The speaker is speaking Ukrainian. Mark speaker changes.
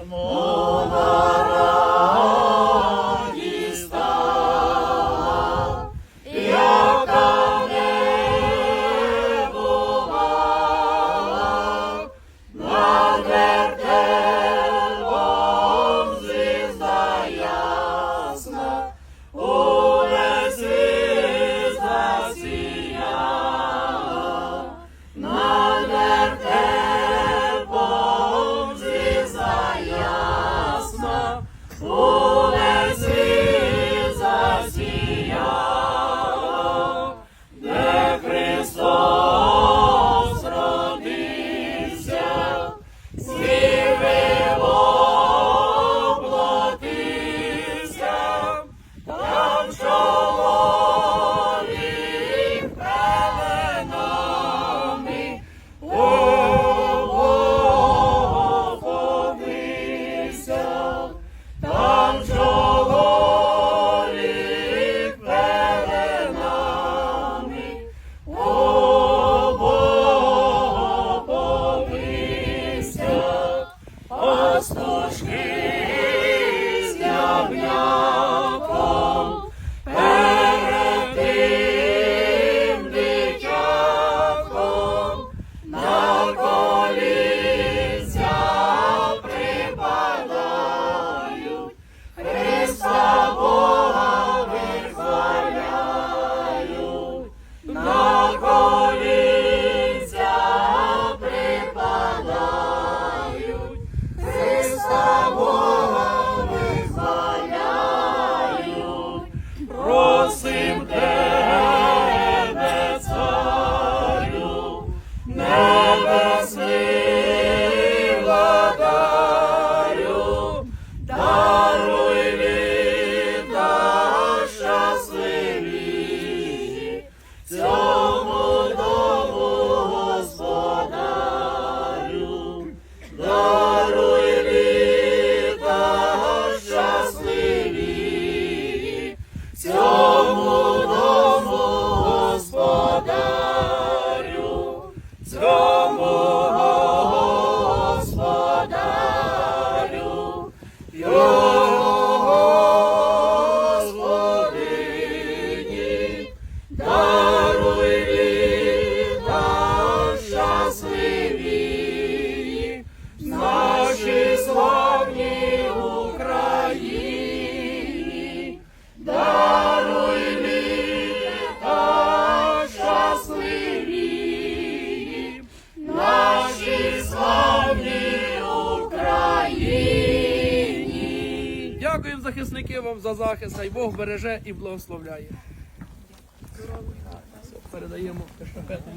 Speaker 1: Namo
Speaker 2: Дякуємо захисники вам за захист, хай Бог береже і благословляє. Передаємо ешафету.